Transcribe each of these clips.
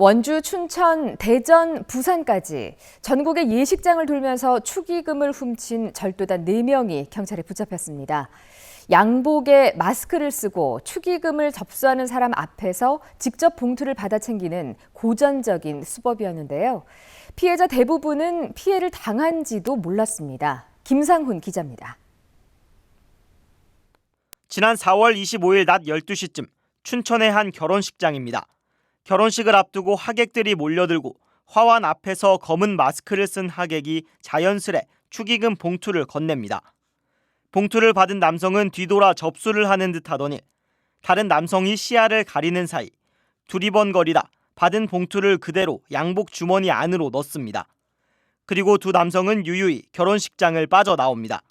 원주, 춘천, 대전, 부산까지 전국의 예식장을 돌면서 축의금을 훔친 절도단 4명이 경찰에 붙잡혔습니다. 양복에 마스크를 쓰고 축의금을 접수하는 사람 앞에서 직접 봉투를 받아 챙기는 고전적인 수법이었는데요. 피해자 대부분은 피해를 당한지도 몰랐습니다. 김상훈 기자입니다. 지난 4월 25일 낮 12시쯤 춘천의 한 결혼식장입니다. 결혼식을 앞두고 하객들이 몰려들고 화환 앞에서 검은 마스크를 쓴 하객이 자연스레 축의금 봉투를 건넵니다. 봉투를 받은 남성은 뒤돌아 접수를 하는 듯 하더니 다른 남성이 시야를 가리는 사이 두리번거리다 받은 봉투를 그대로 양복 주머니 안으로 넣습니다. 그리고 두 남성은 유유히 결혼식장을 빠져나옵니다.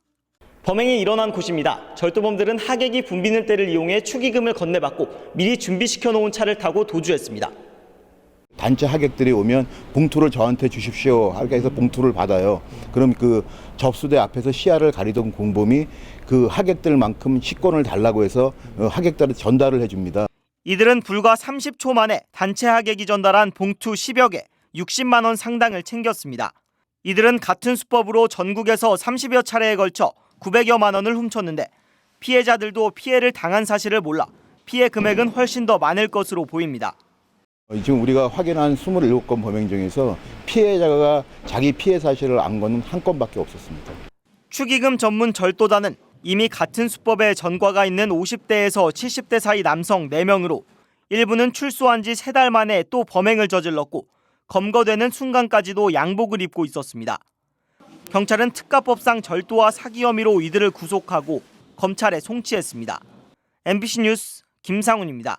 범행이 일어난 곳입니다. 절도범들은 하객이 붐비는 때를 이용해 축의금을 건네받고 미리 준비시켜 놓은 차를 타고 도주했습니다. 단체 하객들이 오면 봉투를 저한테 주십시오. 하게 해서 봉투를 받아요. 그럼 그 접수대 앞에서 시야를 가리던 공범이 그 하객들만큼 식권을 달라고 해서 어, 하객들한테 전달을 해줍니다. 이들은 불과 30초 만에 단체 하객이 전달한 봉투 10여 개, 60만 원 상당을 챙겼습니다. 이들은 같은 수법으로 전국에서 30여 차례에 걸쳐 900여만 원을 훔쳤는데 피해자들도 피해를 당한 사실을 몰라 피해 금액은 훨씬 더 많을 것으로 보입니다. 어, 지금 우리가 확인한 27건 범행 중에서 피해자가 자기 피해 사실을 안 거는 한 건밖에 없었습니다. 축의금 전문 절도단은 이미 같은 수법에 전과가 있는 50대에서 70대 사이 남성 4명으로 일부는 출소한 지 3달 만에 또 범행을 저질렀고 검거되는 순간까지도 양복을 입고 있었습니다. 경찰은 특가법상 절도와 사기 혐의로 이들을 구속하고 검찰에 송치했습니다. MBC 뉴스 김상훈입니다.